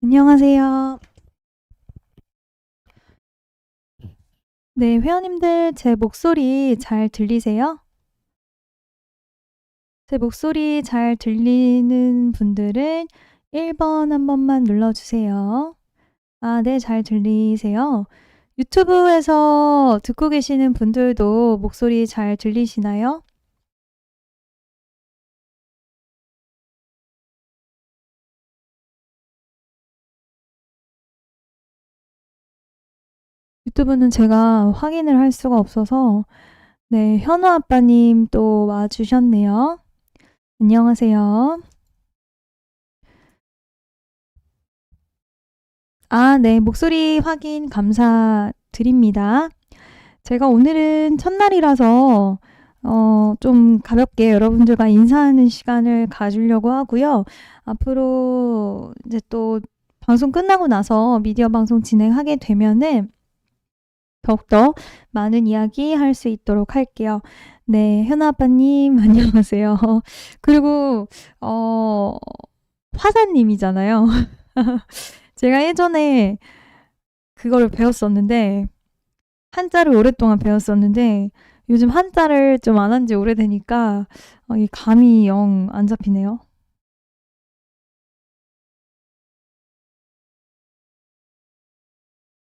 안녕하세요. 네, 회원님들 제 목소리 잘 들리세요? 제 목소리 잘 들리는 분들은 1번 한 번만 눌러주세요. 아, 네, 잘 들리세요? 유튜브에서 듣고 계시는 분들도 목소리 잘 들리시나요? 유튜브는 제가 확인을 할 수가 없어서 네, 현우 아빠님 또 와주셨네요. 안녕하세요. 아, 네, 목소리 확인 감사드립니다. 제가 오늘은 첫날이라서 어, 좀 가볍게 여러분들과 인사하는 시간을 가지려고 하고요. 앞으로 이제 또 방송 끝나고 나서 미디어 방송 진행하게 되면은 더욱더 많은 이야기 할 수 있도록 할게요. 네, 현아 아빠님, 안녕하세요. 그리고, 어, 화사님이잖아요. 제가 예전에 그거를 배웠었는데, 한자를 오랫동안 배웠었는데, 요즘 한자를 좀 안 한 지 오래되니까, 어, 이 감이 영 안 잡히네요.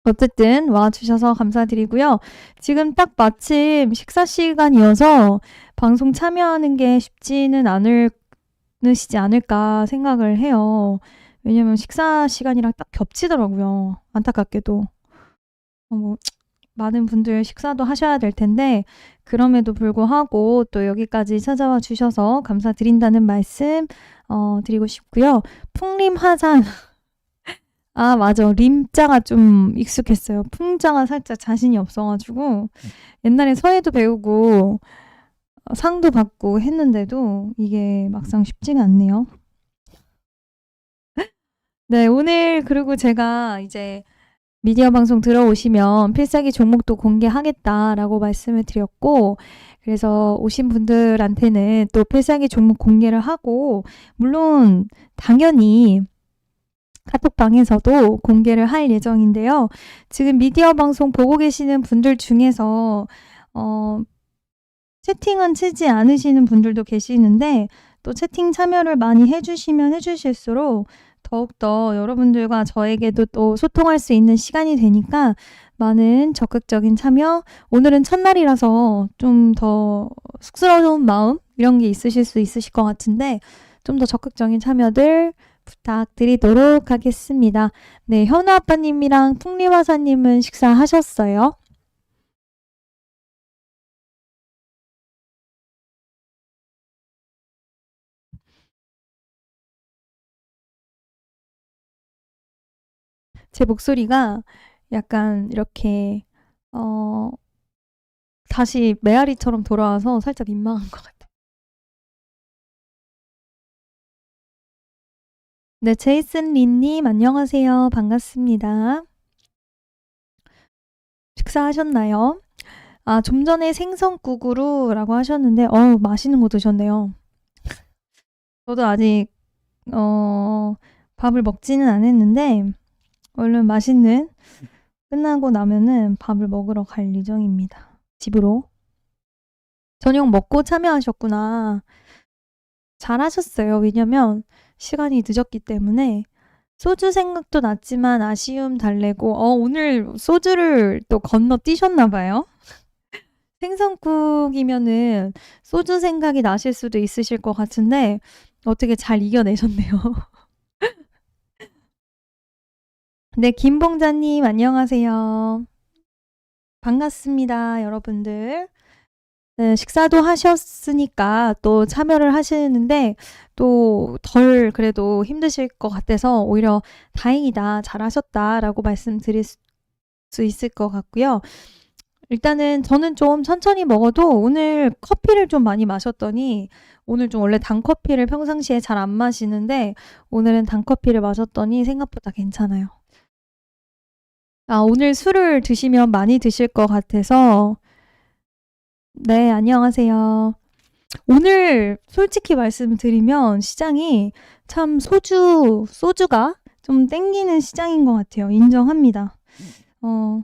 어쨌든 와주셔서 감사드리고요. 지금 딱 마침 식사 시간이어서 방송 참여하는 게 쉽지는 않으시지 않을까 생각을 해요. 왜냐면 식사 시간이랑 딱 겹치더라고요. 안타깝게도. 어, 뭐, 많은 분들 식사도 하셔야 될 텐데, 그럼에도 불구하고 또 여기까지 찾아와 주셔서 감사드린다는 말씀, 어, 드리고 싶고요. 풍림화산. 아, 맞아. 림자가 좀 익숙했어요. 풍자가 살짝 자신이 없어가지고 옛날에 서예도 배우고 어, 상도 받고 했는데도 이게 막상 쉽지가 않네요. 네, 오늘 그리고 제가 이제 미디어 방송 들어오시면 필살기 종목도 공개하겠다라고 말씀을 드렸고 그래서 오신 분들한테는 또 필살기 종목 공개를 하고 물론 당연히 카톡방에서도 공개를 할 예정인데요. 지금 미디어 방송 보고 계시는 분들 중에서 어, 채팅은 치지 않으시는 분들도 계시는데 또 채팅 참여를 많이 해주시면 해주실수록 더욱더 여러분들과 저에게도 또 소통할 수 있는 시간이 되니까 많은 적극적인 참여 오늘은 첫날이라서 좀 더 쑥스러운 마음 이런 게 있으실 수 있으실 것 같은데 좀 더 적극적인 참여들 부탁드리도록 하겠습니다. 네, 현우 아빠님이랑 풍리화사님은 식사하셨어요? 제 목소리가 약간 이렇게 어 다시 메아리처럼 돌아와서 살짝 민망한 것 같아요. 네, 제이슨 린님 안녕하세요. 반갑습니다. 식사하셨나요? 아, 좀 전에 생선국으로라고 하셨는데, 어우, 맛있는 거 드셨네요. 저도 아직, 어, 밥을 먹지는 않았는데, 얼른 맛있는, 끝나고 나면은 밥을 먹으러 갈 예정입니다. 집으로. 저녁 먹고 참여하셨구나. 잘하셨어요. 왜냐면, 시간이 늦었기 때문에 소주 생각도 났지만 아쉬움 달래고 어 오늘 소주를 또 건너 뛰셨나 봐요. 생선국이면은 소주 생각이 나실 수도 있으실 것 같은데 어떻게 잘 이겨내셨네요. 네, 김봉자님 안녕하세요. 반갑습니다, 여러분들. 네, 식사도 하셨으니까 또 참여를 하시는데 또 덜 그래도 힘드실 것 같아서 오히려 다행이다, 잘하셨다라고 말씀드릴 수 있을 것 같고요. 일단은 저는 좀 천천히 먹어도 오늘 커피를 좀 많이 마셨더니 오늘 좀 원래 단 커피를 평상시에 잘 안 마시는데 오늘은 단 커피를 마셨더니 생각보다 괜찮아요. 아, 오늘 술을 드시면 많이 드실 것 같아서 네, 안녕하세요. 오늘 솔직히 말씀드리면 시장이 참 소주, 소주가 좀 땡기는 시장인 것 같아요. 인정합니다. 어,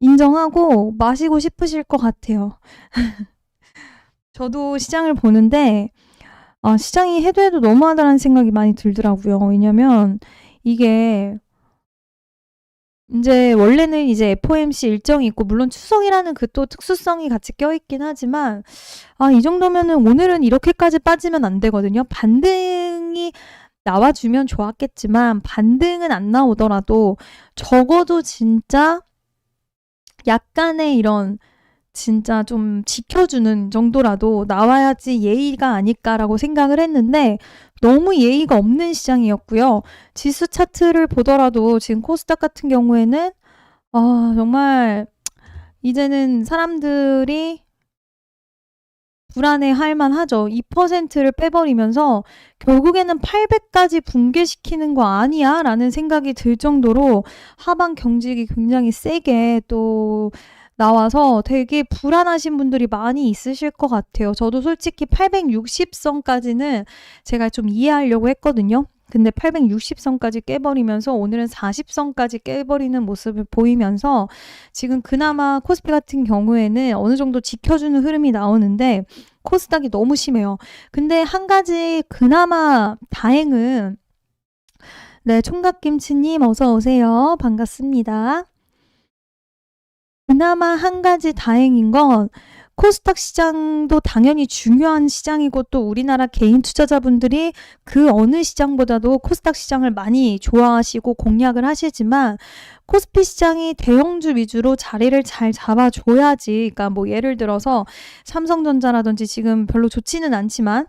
인정하고 마시고 싶으실 것 같아요. 저도 시장을 보는데, 아, 시장이 해도 해도 너무하다는 생각이 많이 들더라고요. 왜냐면 이게 이제 원래는 이제 FOMC 일정이 있고 물론 추석이라는 그 또 특수성이 같이 껴있긴 하지만 아, 이 정도면은 오늘은 이렇게까지 빠지면 안 되거든요. 반등이 나와주면 좋았겠지만 반등은 안 나오더라도 적어도 진짜 약간의 이런 진짜 좀 지켜주는 정도라도 나와야지 예의가 아닐까라고 생각을 했는데 너무 예의가 없는 시장이었고요. 지수 차트를 보더라도 지금 코스닥 같은 경우에는 아, 정말 이제는 사람들이 불안해 할 만하죠. 2%를 빼버리면서 결국에는 800까지 붕괴시키는 거 아니야? 라는 생각이 들 정도로 하방 경직이 굉장히 세게 또 나와서 되게 불안하신 분들이 많이 있으실 것 같아요. 저도 솔직히 860선까지는 제가 좀 이해하려고 했거든요. 근데 860선까지 깨버리면서 오늘은 40선까지 깨버리는 모습을 보이면서 지금 그나마 코스피 같은 경우에는 어느 정도 지켜주는 흐름이 나오는데 코스닥이 너무 심해요. 근데 한 가지 그나마 다행은 네, 총각김치님 어서 오세요. 반갑습니다. 그나마 한 가지 다행인 건 코스닥 시장도 당연히 중요한 시장이고 또 우리나라 개인 투자자분들이 그 어느 시장보다도 코스닥 시장을 많이 좋아하시고 공략을 하시지만 코스피 시장이 대형주 위주로 자리를 잘 잡아줘야지. 그러니까 뭐 예를 들어서 삼성전자라든지 지금 별로 좋지는 않지만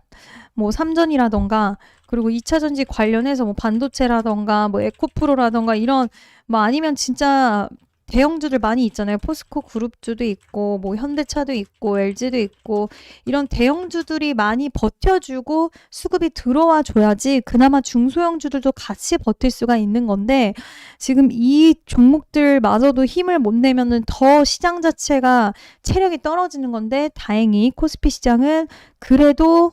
뭐 삼전이라던가 그리고 2차 전지 관련해서 뭐 반도체라던가 뭐 에코프로라던가 이런 뭐 아니면 진짜 대형주들 많이 있잖아요. 포스코 그룹주도 있고, 뭐 현대차도 있고, LG도 있고, 이런 대형주들이 많이 버텨주고 수급이 들어와 줘야지 그나마 중소형주들도 같이 버틸 수가 있는 건데, 지금 이 종목들마저도 힘을 못 내면은 더 시장 자체가 체력이 떨어지는 건데, 다행히 코스피 시장은 그래도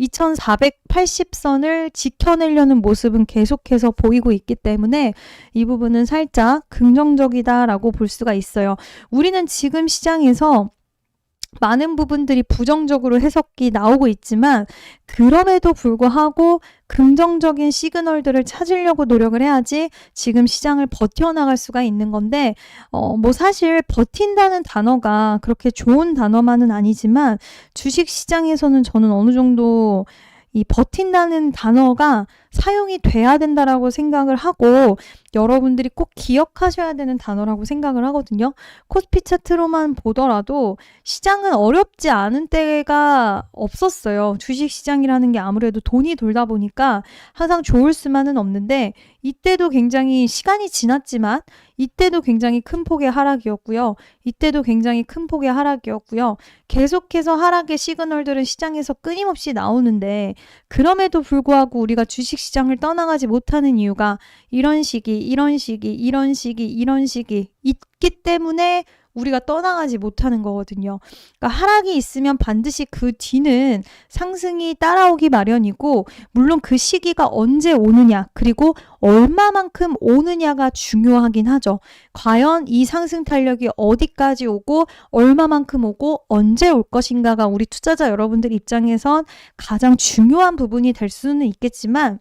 2480선을 지켜내려는 모습은 계속해서 보이고 있기 때문에 이 부분은 살짝 긍정적이다라고 볼 수가 있어요. 우리는 지금 시장에서 많은 부분들이 부정적으로 해석이 나오고 있지만 그럼에도 불구하고 긍정적인 시그널들을 찾으려고 노력을 해야지 지금 시장을 버텨나갈 수가 있는 건데 어 뭐 사실 버틴다는 단어가 그렇게 좋은 단어만은 아니지만 주식 시장에서는 저는 어느 정도 이 버틴다는 단어가 사용이 돼야 된다라고 생각을 하고 여러분들이 꼭 기억하셔야 되는 단어라고 생각을 하거든요. 코스피 차트로만 보더라도 시장은 어렵지 않은 때가 없었어요. 주식 시장이라는 게 아무래도 돈이 돌다 보니까 항상 좋을 수만은 없는데 이때도 굉장히 시간이 지났지만 이때도 굉장히 큰 폭의 하락이었고요. 이때도 굉장히 큰 폭의 하락이었고요. 계속해서 하락의 시그널들은 시장에서 끊임없이 나오는데 그럼에도 불구하고 우리가 주식 시장을 떠나가지 못하는 이유가 이런 시기, 이런 시기, 이런 시기, 이런 시기 있기 때문에 우리가 떠나가지 못하는 거거든요. 그러니까 하락이 있으면 반드시 그 뒤는 상승이 따라오기 마련이고, 물론 그 시기가 언제 오느냐, 그리고 얼마만큼 오느냐가 중요하긴 하죠. 과연 이 상승 탄력이 어디까지 오고, 얼마만큼 오고, 언제 올 것인가가 우리 투자자 여러분들 입장에선 가장 중요한 부분이 될 수는 있겠지만,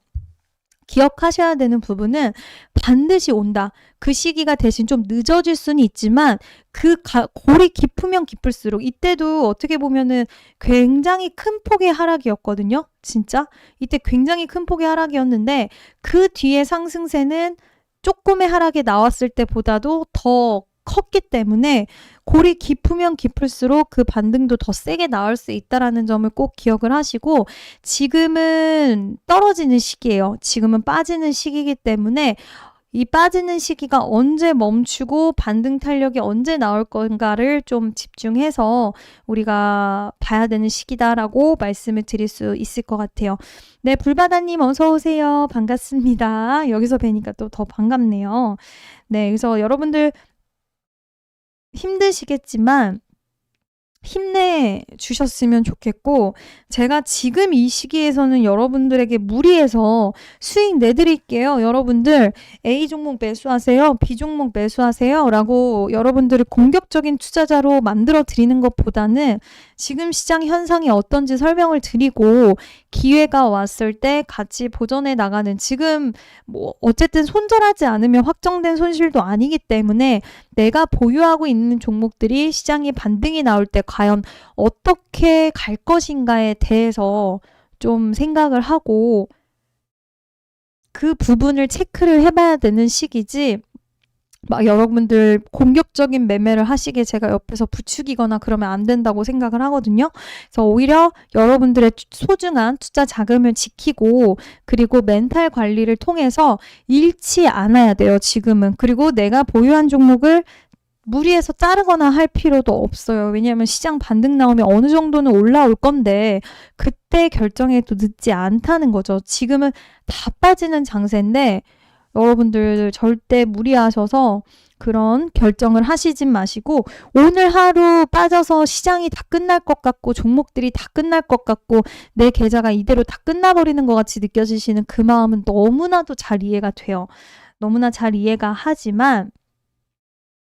기억하셔야 되는 부분은 반드시 온다. 그 시기가 대신 좀 늦어질 수는 있지만 그 가, 골이 깊으면 깊을수록 이때도 어떻게 보면은 굉장히 큰 폭의 하락이었거든요. 진짜 이때 굉장히 큰 폭의 하락이었는데 그 뒤에 상승세는 조금의 하락이 나왔을 때보다도 더 컸기 때문에 골이 깊으면 깊을수록 그 반등도 더 세게 나올 수 있다라는 점을 꼭 기억을 하시고 지금은 떨어지는 시기예요. 지금은 빠지는 시기이기 때문에 이 빠지는 시기가 언제 멈추고 반등 탄력이 언제 나올 건가를 좀 집중해서 우리가 봐야 되는 시기다라고 말씀을 드릴 수 있을 것 같아요. 네, 불바다님 어서 오세요. 반갑습니다. 여기서 뵈니까 또 더 반갑네요. 네, 그래서 여러분들 힘드시겠지만 힘내 주셨으면 좋겠고, 제가 지금 이 시기에서는 여러분들에게 무리해서 수익 내드릴게요. 여러분들 A 종목 매수하세요. B 종목 매수하세요. 라고 여러분들을 공격적인 투자자로 만들어 드리는 것보다는 지금 시장 현상이 어떤지 설명을 드리고 기회가 왔을 때 같이 보전해 나가는 지금 뭐 어쨌든 손절하지 않으면 확정된 손실도 아니기 때문에 내가 보유하고 있는 종목들이 시장이 반등이 나올 때 과연 어떻게 갈 것인가에 대해서 좀 생각을 하고 그 부분을 체크를 해봐야 되는 시기지 막 여러분들 공격적인 매매를 하시게 제가 옆에서 부추기거나 그러면 안 된다고 생각을 하거든요. 그래서 오히려 여러분들의 소중한 투자 자금을 지키고 그리고 멘탈 관리를 통해서 잃지 않아야 돼요. 지금은. 그리고 내가 보유한 종목을 무리해서 자르거나 할 필요도 없어요. 왜냐하면 시장 반등 나오면 어느 정도는 올라올 건데 그때 결정해도 늦지 않다는 거죠. 지금은 다 빠지는 장세인데 여러분들 절대 무리하셔서 그런 결정을 하시진 마시고 오늘 하루 빠져서 시장이 다 끝날 것 같고 종목들이 다 끝날 것 같고 내 계좌가 이대로 다 끝나버리는 것 같이 느껴지시는 그 마음은 너무나도 잘 이해가 돼요. 너무나 잘 이해가 하지만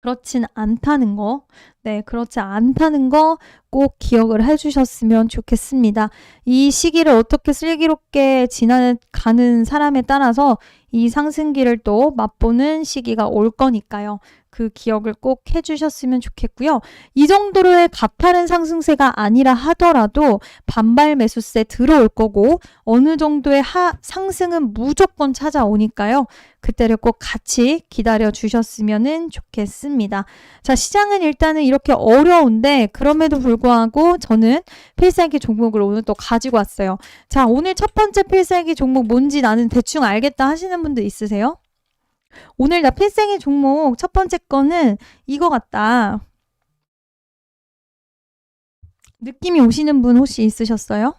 그렇진 않다는 거, 네, 그렇지 않다는 거 꼭 기억을 해주셨으면 좋겠습니다. 이 시기를 어떻게 슬기롭게 지나가는 사람에 따라서 이 상승기를 또 맛보는 시기가 올 거니까요. 그 기억을 꼭 해주셨으면 좋겠고요. 이 정도로의 가파른 상승세가 아니라 하더라도 반발 매수세 들어올 거고 어느 정도의 하, 상승은 무조건 찾아오니까요. 그때를 꼭 같이 기다려 주셨으면 좋겠습니다. 자, 시장은 일단은 이렇게 어려운데 그럼에도 불구하고 저는 필살기 종목을 오늘 또 가지고 왔어요. 자, 오늘 첫 번째 필살기 종목 뭔지 나는 대충 알겠다 하시는 분들 있으세요? 오늘 나 필생의 종목 첫 번째 거는 이거 같다. 느낌이 오시는 분 혹시 있으셨어요?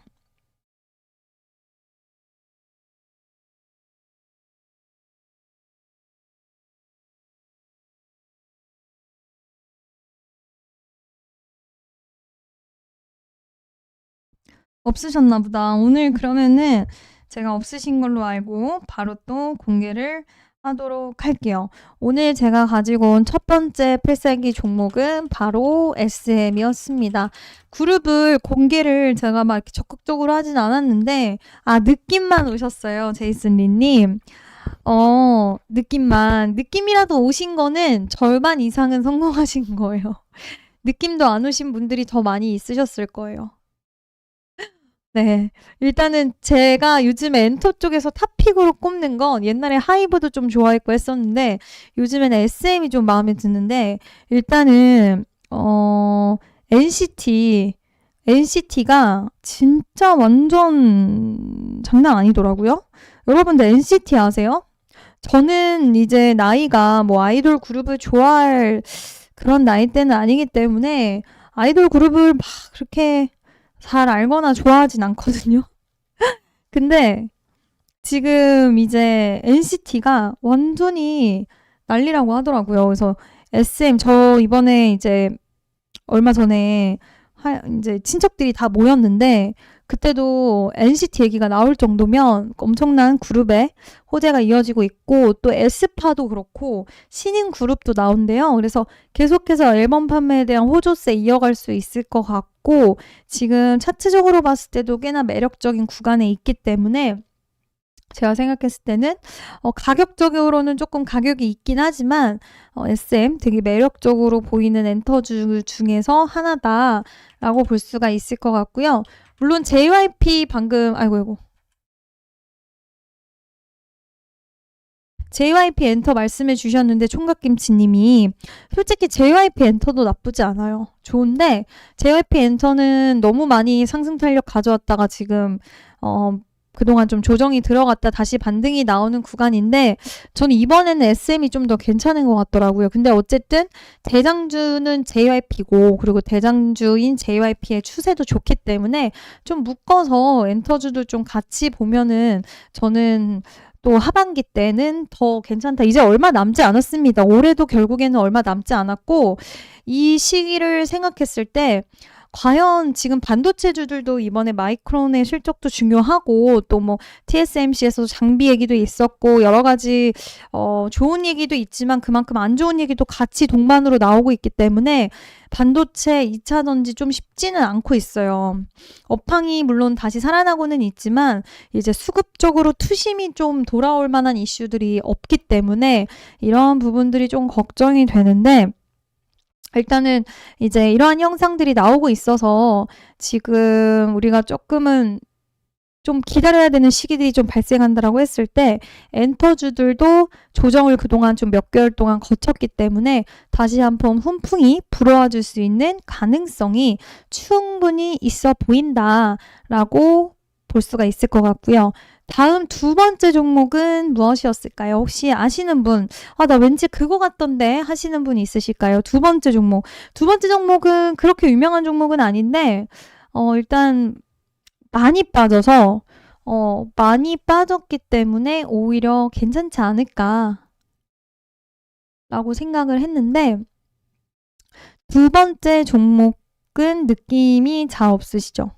없으셨나 보다. 오늘 그러면은 제가 없으신 걸로 알고 바로 또 공개를 하도록 할게요. 오늘 제가 가지고 온 첫 번째 필살기 종목은 바로 SM이었습니다. 그룹을 공개를 제가 막 이렇게 적극적으로 하진 않았는데, 아, 느낌만 오셨어요. 제이슨 리님. 어, 느낌만. 느낌이라도 오신 거는 절반 이상은 성공하신 거예요. 느낌도 안 오신 분들이 더 많이 있으셨을 거예요. 네. 일단은 제가 요즘에 엔터 쪽에서 탑픽으로 꼽는 건 옛날에 하이브도 좀 좋아했고 했었는데 요즘에는 SM이 좀 마음에 드는데 일단은 어 NCT NCT가 진짜 완전 장난 아니더라고요. 여러분들 NCT 아세요? 저는 이제 나이가 뭐 아이돌 그룹을 좋아할 그런 나이대는 아니기 때문에 아이돌 그룹을 막 그렇게 잘 알거나 좋아하진 않거든요. 근데 지금 이제 NCT가 완전히 난리라고 하더라고요. 그래서 SM 저 이번에 이제 얼마 전에 하, 이제 친척들이 다 모였는데 그때도 NCT 얘기가 나올 정도면 엄청난 그룹의 호재가 이어지고 있고 또 에스파도 그렇고 신인 그룹도 나온대요. 그래서 계속해서 앨범 판매에 대한 호조세 이어갈 수 있을 것 같고 지금 차트적으로 봤을 때도 꽤나 매력적인 구간에 있기 때문에 제가 생각했을 때는 어, 가격적으로는 조금 가격이 있긴 하지만 어, SM 되게 매력적으로 보이는 엔터주 중에서 하나다라고 볼 수가 있을 것 같고요. 물론 JYP 방금 아이고 아이고 JYP 엔터 말씀해 주셨는데 총각김치님이 솔직히 JYP 엔터도 나쁘지 않아요. 좋은데 JYP 엔터는 너무 많이 상승 탄력 가져왔다가 지금 어 그동안 좀 조정이 들어갔다 다시 반등이 나오는 구간인데 저는 이번에는 SM이 좀 더 괜찮은 것 같더라고요. 근데 어쨌든 대장주는 JYP고 그리고 대장주인 JYP의 추세도 좋기 때문에 좀 묶어서 엔터주도 좀 같이 보면은 저는 또 하반기 때는 더 괜찮다. 이제 얼마 남지 않았습니다. 올해도 결국에는 얼마 남지 않았고 이 시기를 생각했을 때 과연 지금 반도체주들도 이번에 마이크론의 실적도 중요하고 또 뭐 TSMC에서 장비 얘기도 있었고 여러 가지 어 좋은 얘기도 있지만 그만큼 안 좋은 얘기도 같이 동반으로 나오고 있기 때문에 반도체 2차 전지 좀 쉽지는 않고 있어요. 업황이 물론 다시 살아나고는 있지만 이제 수급적으로 투심이 좀 돌아올 만한 이슈들이 없기 때문에 이런 부분들이 좀 걱정이 되는데 일단은 이제 이러한 형상들이 나오고 있어서 지금 우리가 조금은 좀 기다려야 되는 시기들이 좀 발생한다라고 했을 때 엔터주들도 조정을 그동안 좀 몇 개월 동안 거쳤기 때문에 다시 한번 훈풍이 불어와 줄 수 있는 가능성이 충분히 있어 보인다라고 볼 수가 있을 것 같고요. 다음 두 번째 종목은 무엇이었을까요? 혹시 아시는 분, 아, 나 왠지 그거 같던데 하시는 분 있으실까요? 두 번째 종목. 두 번째 종목은 그렇게 유명한 종목은 아닌데, 어, 일단 많이 빠져서, 어, 많이 빠졌기 때문에 오히려 괜찮지 않을까. 라고 생각을 했는데, 두 번째 종목은 느낌이 잘 없으시죠?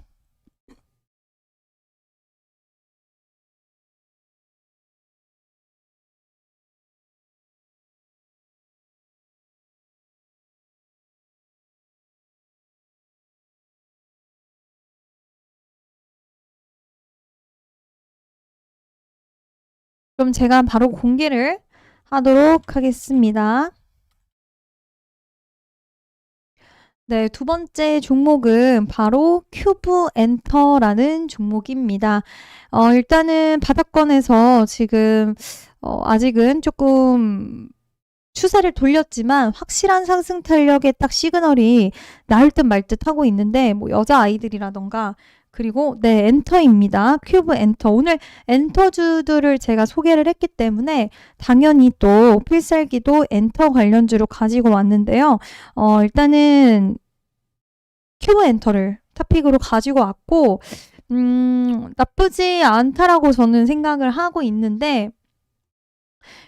그럼 제가 바로 공개를 하도록 하겠습니다. 네, 두 번째 종목은 바로 큐브 엔터라는 종목입니다. 어, 일단은 바닥권에서 지금 어, 아직은 조금 추세를 돌렸지만 확실한 상승 탄력의 딱 시그널이 나올 듯 말 듯 하고 있는데 뭐 여자 아이들이라던가 그리고 네, 엔터입니다. 큐브 엔터. 오늘 엔터주들을 제가 소개를 했기 때문에 당연히 또 필살기도 엔터 관련주로 가지고 왔는데요. 어, 일단은 큐브 엔터를 토픽으로 가지고 왔고 음, 나쁘지 않다라고 저는 생각을 하고 있는데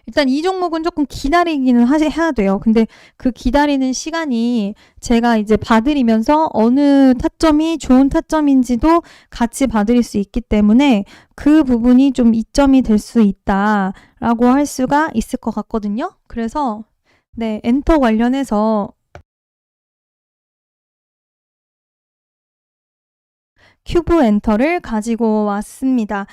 일단 이 종목은 조금 기다리기는 하시, 해야 돼요. 근데 그 기다리는 시간이 제가 이제 봐드리면서 어느 타점이 좋은 타점인지도 같이 봐드릴 수 있기 때문에 그 부분이 좀 이점이 될 수 있다라고 할 수가 있을 것 같거든요. 그래서 네, 엔터 관련해서 큐브 엔터를 가지고 왔습니다.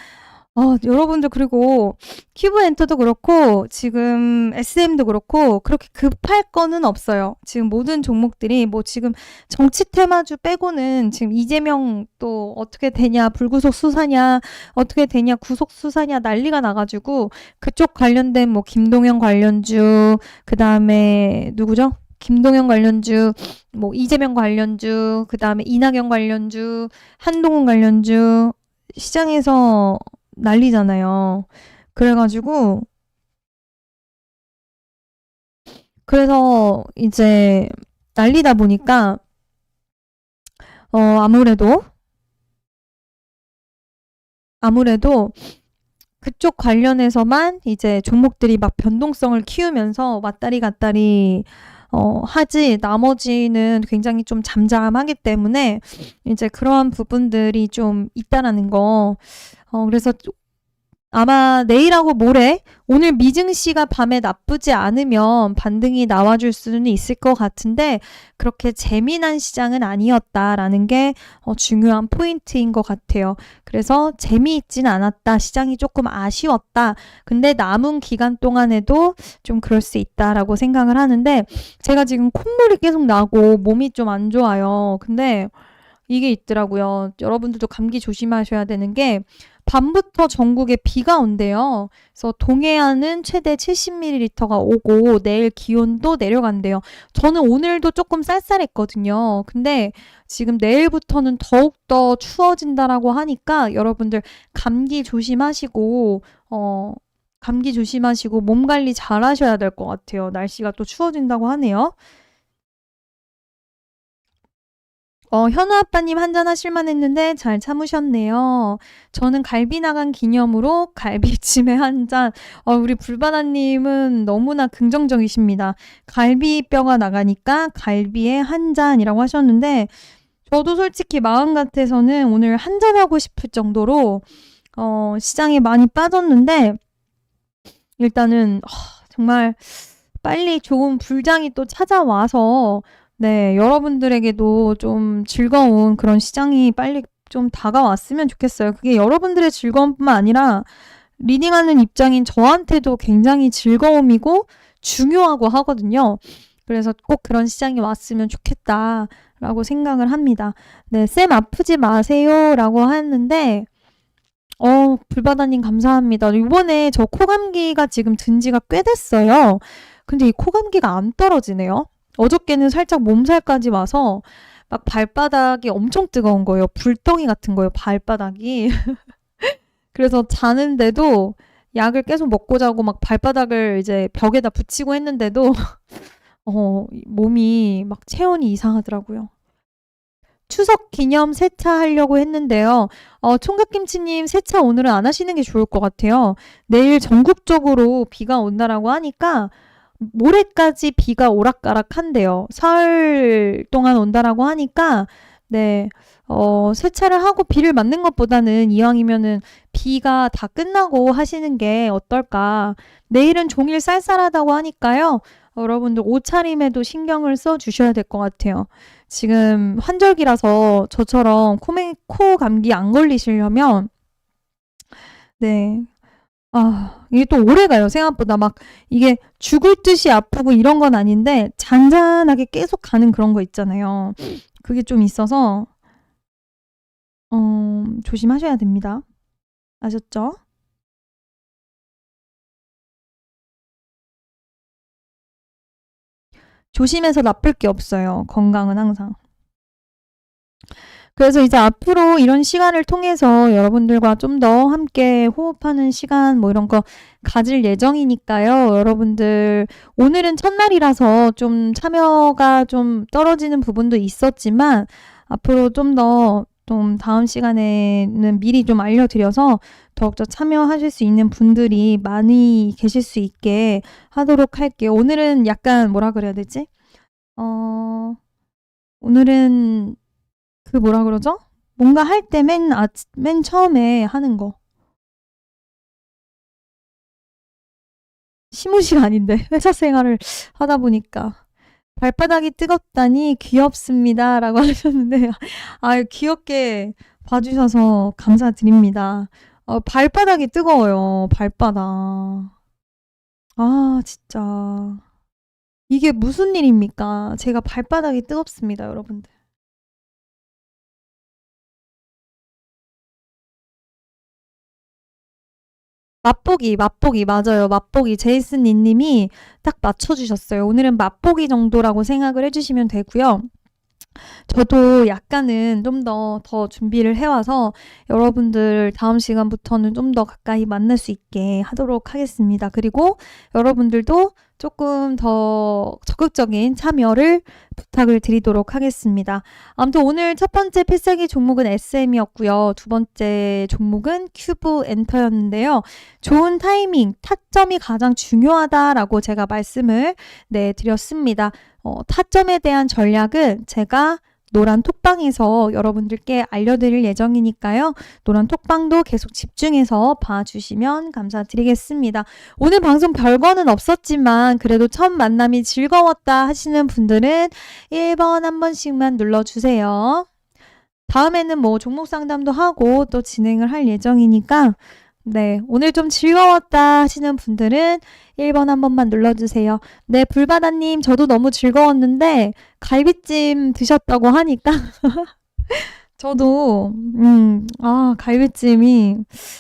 어, 여러분들 그리고 큐브 엔터도 그렇고 지금 SM도 그렇고 그렇게 급할 거는 없어요. 지금 모든 종목들이 뭐 지금 정치 테마주 빼고는 지금 이재명 또 어떻게 되냐 불구속 수사냐 어떻게 되냐 구속 수사냐 난리가 나가지고 그쪽 관련된 뭐 김동연 관련주 그 다음에 누구죠? 김동연 관련주, 뭐 이재명 관련주, 그 다음에 이낙연 관련주, 한동훈 관련주 시장에서 난리잖아요. 그래가지고 그래서 이제 난리다 보니까 어 아무래도 아무래도 그쪽 관련해서만 이제 종목들이 막 변동성을 키우면서 왔다리 갔다리 어, 하지 나머지는 굉장히 좀 잠잠하기 때문에 이제 그러한 부분들이 좀 있다라는 거. 어, 그래서 아마 내일하고 모레 오늘 미증 시가 밤에 나쁘지 않으면 반등이 나와줄 수는 있을 것 같은데 그렇게 재미난 시장은 아니었다라는 게 어, 중요한 포인트인 것 같아요. 그래서 재미있진 않았다. 시장이 조금 아쉬웠다. 근데 남은 기간 동안에도 좀 그럴 수 있다라고 생각을 하는데 제가 지금 콧물이 계속 나고 몸이 좀 안 좋아요. 근데 이게 있더라고요. 여러분들도 감기 조심하셔야 되는 게 밤부터 전국에 비가 온대요. 그래서 동해안은 최대 70ml가 오고 내일 기온도 내려간대요. 저는 오늘도 조금 쌀쌀했거든요. 근데 지금 내일부터는 더욱더 추워진다라고 하니까 여러분들 감기 조심하시고 어 감기 조심하시고 몸 관리 잘 하셔야 될 것 같아요. 날씨가 또 추워진다고 하네요. 어, 현우 아빠님 한잔 하실만 했는데 잘 참으셨네요. 저는 갈비 나간 기념으로 갈비찜에 한 잔. 어, 우리 불바다님은 너무나 긍정적이십니다. 갈비뼈가 나가니까 갈비에 한 잔이라고 하셨는데, 저도 솔직히 마음 같아서는 오늘 한 잔 하고 싶을 정도로 어, 시장에 많이 빠졌는데 일단은 아, 정말 빨리 좋은 불장이 또 찾아와서 네, 여러분들에게도 좀 즐거운 그런 시장이 빨리 좀 다가왔으면 좋겠어요. 그게 여러분들의 즐거움뿐만 아니라 리딩하는 입장인 저한테도 굉장히 즐거움이고 중요하고 하거든요. 그래서 꼭 그런 시장이 왔으면 좋겠다라고 생각을 합니다. 네, 쌤 아프지 마세요라고 했는데 어, 불바다님 감사합니다. 이번에 저 코감기가 지금 든 지가 꽤 됐어요. 근데 이 코감기가 안 떨어지네요. 어저께는 살짝 몸살까지 와서 막 발바닥이 엄청 뜨거운 거예요. 불덩이 같은 거예요, 발바닥이. 그래서 자는데도 약을 계속 먹고 자고 막 발바닥을 이제 벽에다 붙이고 했는데도 어, 몸이 막 체온이 이상하더라고요. 추석 기념 세차 하려고 했는데요. 어, 총각김치님 세차 오늘은 안 하시는 게 좋을 것 같아요. 내일 전국적으로 비가 온다라고 하니까 모레까지 비가 오락가락한대요. 사흘 동안 온다라고 하니까 네. 어, 세차를 하고 비를 맞는 것보다는 이왕이면은 비가 다 끝나고 하시는 게 어떨까. 내일은 종일 쌀쌀하다고 하니까요. 여러분들 옷차림에도 신경을 써 주셔야 될 것 같아요. 지금 환절기라서 저처럼 코맹, 코 감기 안 걸리시려면 네. 아, 이게 또 오래 가요. 생각보다 막 이게 죽을 듯이 아프고 이런 건 아닌데 잔잔하게 계속 가는 그런 거 있잖아요. 그게 좀 있어서 어, 조심하셔야 됩니다. 아셨죠? 조심해서 나쁠 게 없어요. 건강은 항상. 그래서 이제 앞으로 이런 시간을 통해서 여러분들과 좀 더 함께 호흡하는 시간 뭐 이런 거 가질 예정이니까요. 여러분들 오늘은 첫날이라서 좀 참여가 좀 떨어지는 부분도 있었지만 앞으로 좀더좀 다음 시간에는 미리 좀 알려드려서 더욱더 참여하실 수 있는 분들이 많이 계실 수 있게 하도록 할게요. 오늘은 약간 뭐라 그래야 되지? 어, 오늘은 그 뭐라 그러죠? 뭔가 할 때 맨, 아, 맨 처음에 하는 거. 시무시가 아닌데 회사 생활을 하다 보니까. 발바닥이 뜨겁다니 귀엽습니다 라고 하셨는데 아 귀엽게 봐주셔서 감사드립니다. 어, 발바닥이 뜨거워요 발바닥. 아 진짜. 이게 무슨 일입니까? 제가 발바닥이 뜨겁습니다 여러분들 맛보기, 맛보기, 맞아요. 맛보기. 제이슨 니님이 딱 맞춰주셨어요. 오늘은 맛보기 정도라고 생각을 해주시면 되고요. 저도 약간은 좀 더더 준비를 해와서 여러분들 다음 시간부터는 좀 더 가까이 만날 수 있게 하도록 하겠습니다. 그리고 여러분들도 조금 더 적극적인 참여를 부탁을 드리도록 하겠습니다. 아무튼 오늘 첫 번째 필살기 종목은 SM이었고요. 두 번째 종목은 큐브 엔터였는데요. 좋은 타이밍, 타점이 가장 중요하다라고 제가 말씀을 네, 드렸습니다. 어, 타점에 대한 전략은 제가 노란 톡방에서 여러분들께 알려드릴 예정이니까요. 노란 톡방도 계속 집중해서 봐주시면 감사드리겠습니다. 오늘 방송 별거는 없었지만 그래도 첫 만남이 즐거웠다 하시는 분들은 1번 한 번씩만 눌러주세요. 다음에는 뭐 종목 상담도 하고 또 진행을 할 예정이니까 네, 오늘 좀 즐거웠다 하시는 분들은 1번 한 번만 눌러주세요. 네, 불바다님, 저도 너무 즐거웠는데, 갈비찜 드셨다고 하니까. 저도, 음, 아, 갈비찜이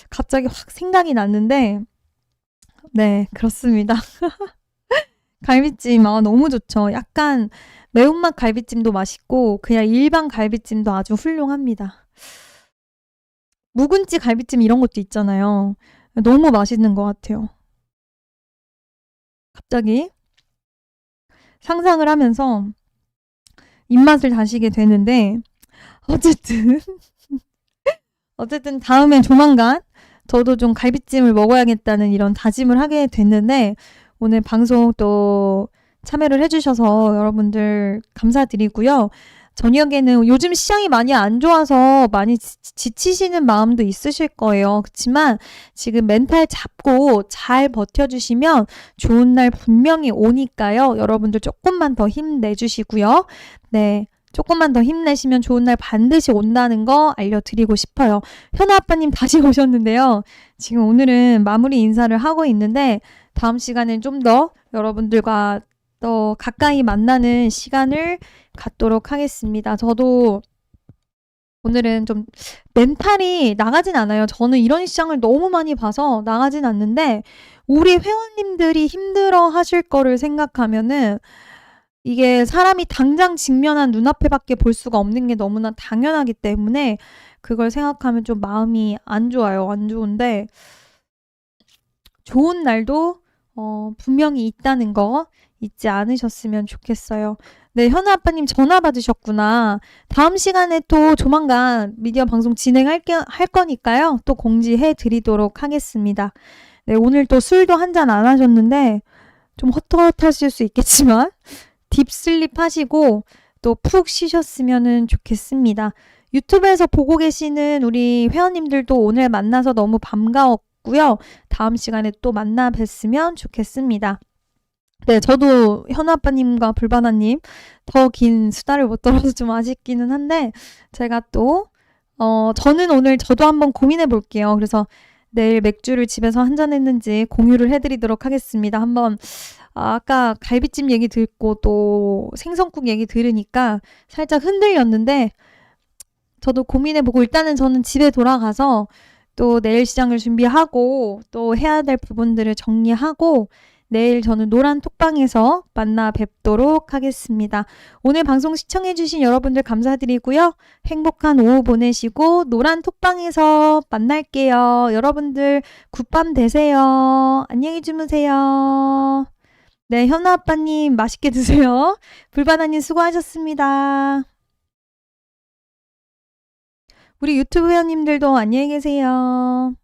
갑자기 확 생각이 났는데, 네, 그렇습니다. 갈비찜, 아, 너무 좋죠. 약간 매운맛 갈비찜도 맛있고, 그냥 일반 갈비찜도 아주 훌륭합니다. 묵은지 갈비찜 이런 것도 있잖아요. 너무 맛있는 것 같아요. 갑자기 상상을 하면서 입맛을 다시게 되는데 어쨌든 어쨌든 다음엔 조만간 저도 좀 갈비찜을 먹어야겠다는 이런 다짐을 하게 됐는데 오늘 방송 또 참여를 해주셔서 여러분들 감사드리고요. 저녁에는 요즘 시장이 많이 안 좋아서 많이 지- 지치시는 마음도 있으실 거예요. 그렇지만 지금 멘탈 잡고 잘 버텨주시면 좋은 날 분명히 오니까요. 여러분들 조금만 더 힘내주시고요. 네. 조금만 더 힘내시면 좋은 날 반드시 온다는 거 알려드리고 싶어요. 현아 아빠님 다시 오셨는데요. 지금 오늘은 마무리 인사를 하고 있는데 다음 시간엔 좀 더 여러분들과 더 가까이 만나는 시간을 갖도록 하겠습니다. 저도 오늘은 좀 멘탈이 나가진 않아요. 저는 이런 시장을 너무 많이 봐서 나가진 않는데 우리 회원님들이 힘들어 하실 거를 생각하면은 이게 사람이 당장 직면한 눈앞에밖에 볼 수가 없는 게 너무나 당연하기 때문에 그걸 생각하면 좀 마음이 안 좋아요. 안 좋은데 좋은 날도 어, 분명히 있다는 거 잊지 않으셨으면 좋겠어요. 네, 현아 아빠님 전화 받으셨구나. 다음 시간에 또 조만간 미디어 방송 진행할 게, 할 거니까요. 또 공지해 드리도록 하겠습니다. 네, 오늘 또 술도 한 잔 안 하셨는데 좀 헛헛하실 수 있겠지만 딥슬립 하시고 또 푹 쉬셨으면 좋겠습니다. 유튜브에서 보고 계시는 우리 회원님들도 오늘 만나서 너무 반가웠고요. 다음 시간에 또 만나 뵀으면 좋겠습니다. 네, 저도 현아 아빠님과 불바나님 더 긴 수다를 못 떨어서 좀 아쉽기는 한데 제가 또 어, 저는 오늘 저도 한번 고민해 볼게요. 그래서 내일 맥주를 집에서 한 잔 했는지 공유를 해드리도록 하겠습니다. 한번 아, 아까 갈비찜 얘기 듣고 또 생선국 얘기 들으니까 살짝 흔들렸는데 저도 고민해보고 일단은 저는 집에 돌아가서 또 내일 시장을 준비하고 또 해야 될 부분들을 정리하고 내일 저는 노란 톡방에서 만나 뵙도록 하겠습니다. 오늘 방송 시청해주신 여러분들 감사드리고요. 행복한 오후 보내시고 노란 톡방에서 만날게요. 여러분들 굿밤 되세요. 안녕히 주무세요. 네, 현아 아빠님 맛있게 드세요. 불바다님 수고하셨습니다. 우리 유튜브 회원님들도 안녕히 계세요.